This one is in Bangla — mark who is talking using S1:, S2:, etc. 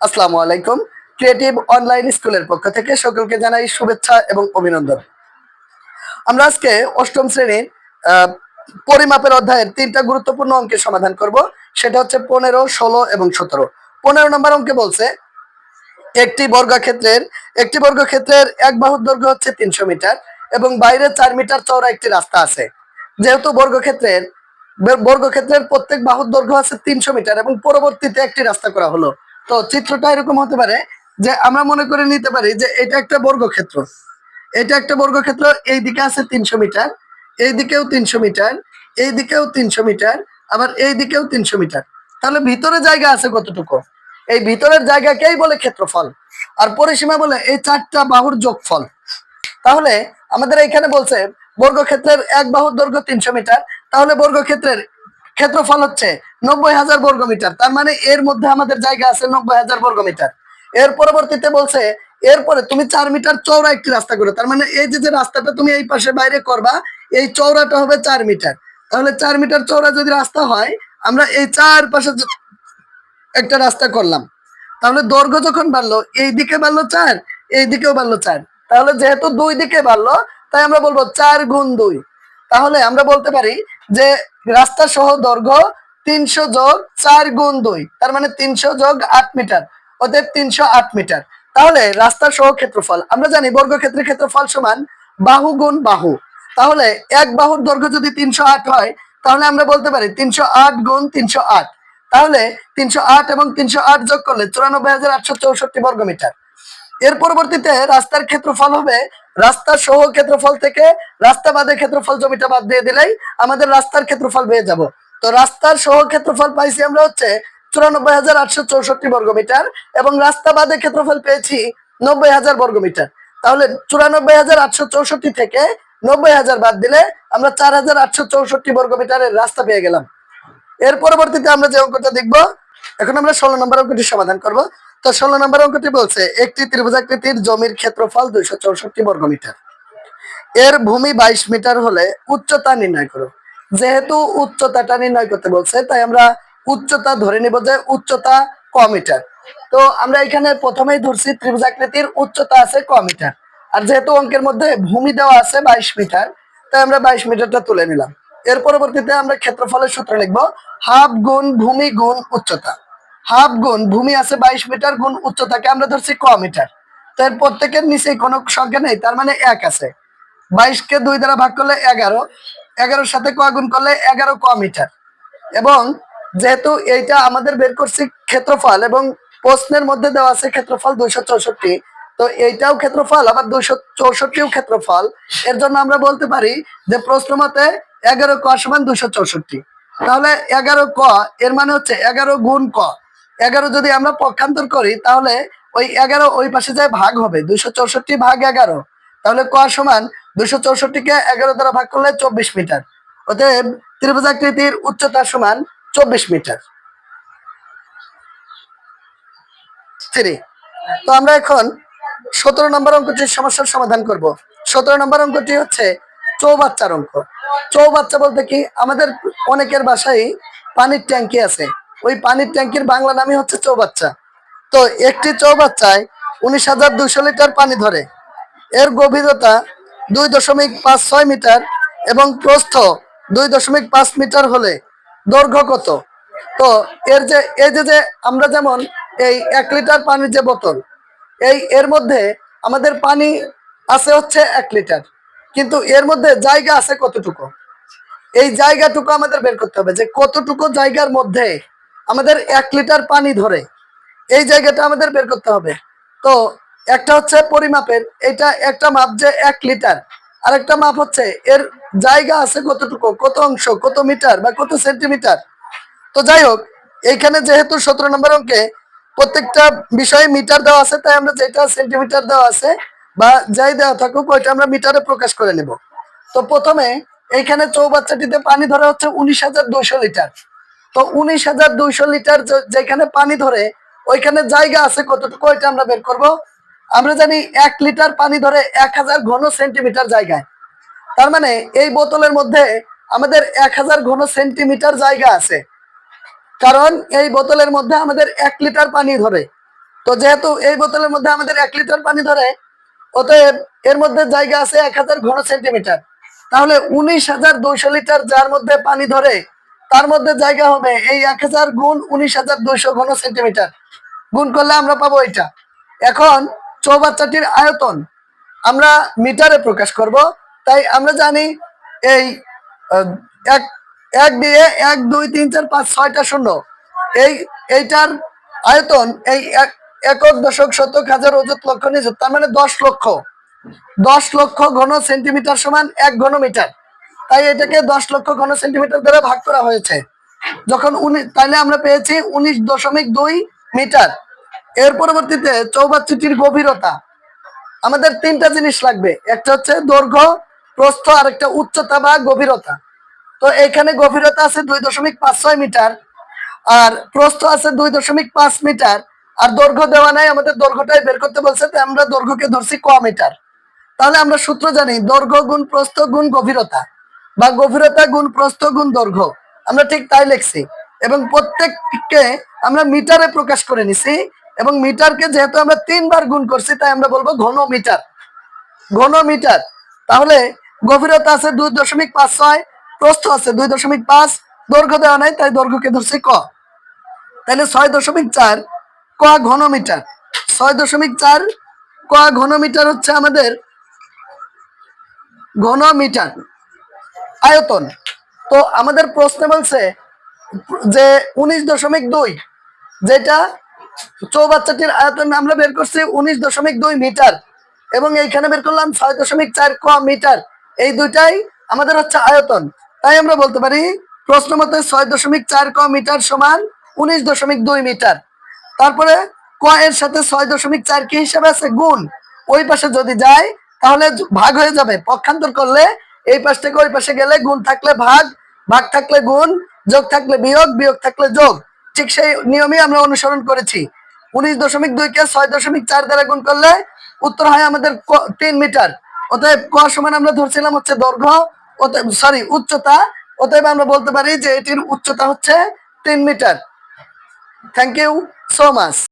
S1: আসসালামু আলাইকুম। ক্রিয়েটিভ অনলাইন স্কুলের পক্ষ থেকে সকলকে জানাই শুভেচ্ছা এবং অভিনন্দন। আমরা আজকে অষ্টম শ্রেণির পরিমাপের অধ্যায়ের তিনটা গুরুত্বপূর্ণ অঙ্কের সমাধান করব। সেটা হচ্ছে পনেরো, ষোলো এবং সতেরো। পনেরো নম্বর অঙ্কে বলছে, একটি বর্গক্ষেত্রের একটি বর্গক্ষেত্রের এক বাহুর দৈর্ঘ্য হচ্ছে তিনশো মিটার এবং বাইরে চার মিটার চওড়া একটি রাস্তা আছে। যেহেতু বর্গক্ষেত্রের বর্গক্ষেত্রের প্রত্যেক বাহুর দৈর্ঘ্য আছে তিনশো মিটার এবং পরবর্তীতে একটি রাস্তা করা হলো। তো চিত্রটা এরকম হতে পারে যে আমরা মনে করে নিতে পারি যে এটা একটা বর্গক্ষেত্র। এটা একটা বর্গক্ষেত্র এই দিকে আছে তিনশো মিটার এই দিকেও তিনশো মিটার এই দিকেও তিনশো মিটার, আবার এই দিকেও তিনশো মিটার। তাহলে ভিতরে জায়গা আছে কতটুকু? এই ভিতরের জায়গাকেই বলে ক্ষেত্রফল। আর পরিসীমা বলে এই চারটা বাহুর যোগফল। তাহলে আমাদের এখানে বলছে বর্গক্ষেত্রের এক বাহুর দৈর্ঘ্য তিনশো মিটার, তাহলে বর্গক্ষেত্রের ক্ষেত্রফল হচ্ছে নব্বই হাজার বর্গ মিটার তার মানে এর মধ্যে আমাদের জায়গা আছে নব্বই হাজার বর্গ মিটার এর পরবর্তীতে বলছে, এরপরে তুমি চার মিটার চৌড়া একটি রাস্তা করো তার মানে এই যে যে রাস্তাটা তুমি এই পাশে বাইরে করবা, এই চওড়াটা হবে চার মিটার। তাহলে চার মিটার চওড়া যদি রাস্তা হয়, আমরা এই চার পাশে একটা রাস্তা করলাম, তাহলে দৈর্ঘ্য যখন বাড়লো, এই দিকে বাড়লো চার, এই দিকেও বাড়লো চার। তাহলে যেহেতু দুই দিকে বাড়লো, তাই আমরা বলব চার গুণ দুই। তাহলে আমরা বলতে পারি যে রাস্তা সহ দৈর্ঘ্য তিনশো যোগ চার গুণ দুই, তার মানে তিনশো যোগ আট মিটার, অতএব তিনশো আট মিটার। তাহলে রাস্তা সহ ক্ষেত্রফল, আমরা জানি বর্গক্ষেত্রের ক্ষেত্রফল সমান বাহু গুণ বাহু। তাহলে এক বাহুর দৈর্ঘ্য যদি তিনশো আট হয়, তাহলে আমরা বলতে পারি তিনশো আট গুণ তিনশো আট। তাহলে তিনশো আট এবং তিনশো আট যোগ করলে চুরানব্বই হাজার আটশো চৌষট্টি বর্গ মিটার এর পরবর্তীতে রাস্তার ক্ষেত্রফল হবে, রাস্তা সহ ক্ষেত্রফল থেকে রাস্তা বাদের ক্ষেত্রফল জমিটা বাদ দিয়ে দিলেই আমাদের রাস্তার ক্ষেত্রফল পেয়ে যাব। তো রাস্তার সহ ক্ষেত্রফল পাইছি আমরা হচ্ছে চুরানব্বই হাজার আটশো চৌষট্টি বর্গ মিটার এবং রাস্তা বাদের ক্ষেত্রফল পেয়েছি নব্বই হাজার বর্গ মিটার। তাহলে চুরানব্বই হাজার আটশো চৌষট্টি থেকে নব্বই হাজার বাদ দিলে আমরা চার হাজার আটশো চৌষট্টি বর্গ মিটারের রাস্তা পেয়ে গেলাম। এর পরবর্তীতে আমরা যে অঙ্কটা দেখব, এখন আমরা ষোলো নম্বর অঙ্কটি সমাধান করব। তো ষোলো নম্বর অঙ্কটি বলছে, একটি ত্রিভুজাকৃতির জমির ক্ষেত্রফল দুইশো চৌষট্টি বর্গ মিটার। এর ভূমি বাইশ মিটার হলে উচ্চতা নির্ণয় করো। যেহেতু উচ্চতাটা নির্ণয় করতে বলছে, তাই আমরা উচ্চতা ধরে নিব যে উচ্চতা ক মিটার। তো আমরা এখানে প্রথমেই ধরছি ত্রিভুজাকৃতির উচ্চতা আছে ক মিটার। আর যেহেতু অঙ্কের মধ্যে ভূমি দেওয়া আছে বাইশ মিটার, তাই আমরা বাইশ মিটারটা তুলে নিলাম। এর পরবর্তীতে আমরা ক্ষেত্রফলের সূত্র লিখব, হাফ গুণ ভূমি গুণ উচ্চতা। হাফ গুণ, ভূমি আছে বাইশ মিটার, গুণ উচ্চতাকে আমরা ধরছি ক মিটার। তো এর প্রত্যেকের নিচে কোনো সংখ্যা নেই, তার মানে এক আছে। বাইশকে দুই দ্বারা ভাগ করলে এগারো, এগারোর সাথে ক গুণ করলে এগারো ক মিটার। এবং যেহেতু এইটা আমাদের বের করছি ক্ষেত্রফল এবং প্রশ্নের মধ্যে দেওয়া আছে ক্ষেত্রফল দুইশো চৌষট্টি, তো এইটাও ক্ষেত্রফল, আবার দুইশো চৌষট্টিও ক্ষেত্রফল। এর জন্য আমরা বলতে পারি যে প্রশ্ন মতে এগারো ক সমান দুইশো চৌষট্টি। তাহলে এগারো ক, এর মানে হচ্ছে এগারো গুণ ক। এগারো যদি আমরা পক্ষান্তর করি, তাহলে ওই এগারো ওই পাশে যায় ভাগ হবে, দুইশো চৌষট্টি ভাগ এগারো। তাহলে ক সমান দুইশো চৌষট্টিকে এগারো দ্বারা ভাগ করলে চব্বিশ মিটার। অতএব ত্রিভুজাকৃতির উচ্চতা সমান চব্বিশ মিটার। তো আমরা এখন সতেরো নম্বর অঙ্কটির সমস্যার সমাধান করব। সতেরো নম্বর অঙ্কটি হচ্ছে চৌবাচ্চার অঙ্ক। চৌবাচ্চা বলতে কি, আমাদের অনেকের বাসায় পানির ট্যাঙ্কি আছে। ওই পানির ট্যাঙ্কির বাংলা নামই হচ্ছে চৌবাচ্চা। তো একটি চৌবাচ্চায় উনিশ হাজার দুইশো লিটার পানি ধরে। এর গভীরতা দুই দশমিক পাঁচ ছয় মিটার এবং প্রস্থ দুই দশমিক পাঁচ মিটার হলে দৈর্ঘ্য কত? তো এর যে, এই যে যে আমরা যেমন এই এক লিটার পানির যে বোতল, এই এর মধ্যে আমাদের পানি আছে হচ্ছে এক লিটার। কিন্তু এর মধ্যে জায়গা আছে কতটুকু? এই জায়গাটুকু আমাদের বের করতে হবে যে কতটুকু জায়গার মধ্যে আমাদের এক লিটার পানি ধরে এই জায়গাটা আমাদের বের করতে হবে। তো একটা হচ্ছে পরিমাপের, এটা একটা মাপ যে এক লিটার। আর একটা মাপ হচ্ছে এর জায়গা আছে কতটুকু, কত অংশ, কত মিটার বা কত সেন্টিমিটার? তো যাই হোক, এইখানে যেহেতু সতেরো নম্বর অঙ্কে প্রত্যেকটা বিষয়ে মিটার দেওয়া আছে, তাই আমরা যেটা সেন্টিমিটার দেওয়া আছে বা যাই দেওয়া থাকুক, ওইটা আমরা মিটারে প্রকাশ করে নেব। তো প্রথমে এইখানে চৌবাচ্চাটিতে পানি ধরা হচ্ছে উনিশ হাজার দুইশো লিটার। তো উনিশ হাজার দুইশো লিটার যেখানে পানি ধরে, ওইখানে জায়গা আছে কতটুকু, ওইটা আমরা বের করব। আমরা জানি এক লিটার পানি ধরে এক হাজার ঘন সেন্টিমিটার জায়গায়। তার মানে এই বোতলের মধ্যে আমাদের এক হাজার ঘন সেন্টিমিটার জায়গা আছে। কারণ এই বোতলের মধ্যে আমাদের এক লিটার পানি ধরে। তো যেহেতু এই বোতলের মধ্যে আমাদের এক লিটার পানি ধরে, অতএব এর মধ্যে জায়গা আছে এক হাজার ঘন সেন্টিমিটার। তাহলে উনিশ হাজার দুইশো লিটার যার মধ্যে পানি ধরে তার মধ্যে জায়গা হবে এই এক হাজার গুণ উনিশ হাজার দুইশো ঘন সেন্টিমিটার। গুণ করলে আমরা পাবো এটা এখন চৌবাচ্চাটির আয়তন। আমরা মিটারে প্রকাশ করব। তাই আমরা জানি এই এক এক দিয়ে এক, দুই, তিন, চার, পাঁচ, ছয়টা শূন্য। এই, এইটার আয়তন এই এক, একক দশক শতক হাজার অযুত লক্ষ নিযুত। তার মানে দশ লক্ষ। দশ লক্ষ ঘন সেন্টিমিটার সমান এক ঘন মিটার তাই এটাকে দশ লক্ষ ঘন সেন্টিমিটার দ্বারা ভাগ করা হয়েছে। যখন তাইলে আমরা পেয়েছি উনিশ দশমিক দুই মিটার। এর পরবর্তীতে চৌবাচ্চাটির গভীরতা। আমাদের তিনটা জিনিস লাগবে। একটা হচ্ছে দৈর্ঘ্য, প্রস্থ, আর একটা উচ্চতা বা গভীরতা। তো এখানে গভীরতা আছে দুই দশমিক পাঁচ ছয় মিটার, আর প্রস্থ আছে দুই দশমিক পাঁচ মিটার, আর দৈর্ঘ্য দেওয়া নাই, আমাদের দৈর্ঘ্যটাই বের করতে বলছে, তাই আমরা দৈর্ঘ্যকে ধরছি ক মিটার। তাহলে আমরা সূত্র জানি, দৈর্ঘ্য গুণ প্রস্থ গুণ গভীরতা। বা গভীরতা গুণ, প্রস্থ গুণ, দৈর্ঘ্য। আমরা ঠিক তাই লিখছি। এবং প্রত্যেককে আমরা মিটারে প্রকাশ করে নিছি এবং মিটারকে যেহেতু আমরা তিনবার গুণ করছি, তাই আমরা বলব ঘন মিটার ঘন মিটার তাহলে গভীরতা আছে দুই দশমিক পাঁচ ছয়, প্রস্থ আছে দুই দশমিক পাঁচ, দৈর্ঘ্য দেওয়া নাই, তাই দৈর্ঘ্যকে ধরছি ক। তাহলে ছয় দশমিক চার, ক ঘন মিটার ছয় দশমিক চার, ক ঘন মিটার হচ্ছে আমাদের ঘন মিটার আয়তন। তো আমাদের প্রশ্নে বলছে যে উনিশ দশমিক দুই, যেটা চৌবাচ্চাটির আয়তন আমরা বের করছি উনিশ দশমিক দুই মিটার এবং এইখানে বের করলাম ছয় দশমিক চার ক মিটার। এই দুইটাই আমাদের হচ্ছে আয়তন। তাই আমরা বলতে পারি প্রশ্ন মতে ছয় দশমিক চার ক মিটার সমান উনিশ দশমিক দুই মিটার। তারপরে ক এর সাথে ছয় দশমিক চার কি হিসাবে আছে গুণ। ওই পাশে যদি যায় তাহলে ভাগ হয়ে যাবে। পক্ষান্তর করলে এই পাশ থেকে ওই পাশে গেলে গুণ থাকলে ভাগ ভাগ থাকলে গুণ, যোগ থাকলে বিয়োগ বিয়োগ থাকলে যোগ। ঠিক সেই নিয়মই আমরা অনুসরণ করেছি। উনিশ দশমিক দুই কে ছয় দশমিক চার দ্বারা গুণ করলে উত্তর হয় আমাদের তিন মিটার। অতএব ক সমান আমরা ধরছিলাম হচ্ছে দৈর্ঘ্য, অতএব সরি উচ্চতা। অতএব আমরা বলতে পারি যে এটির উচ্চতা হচ্ছে তিন metre. Thank you so much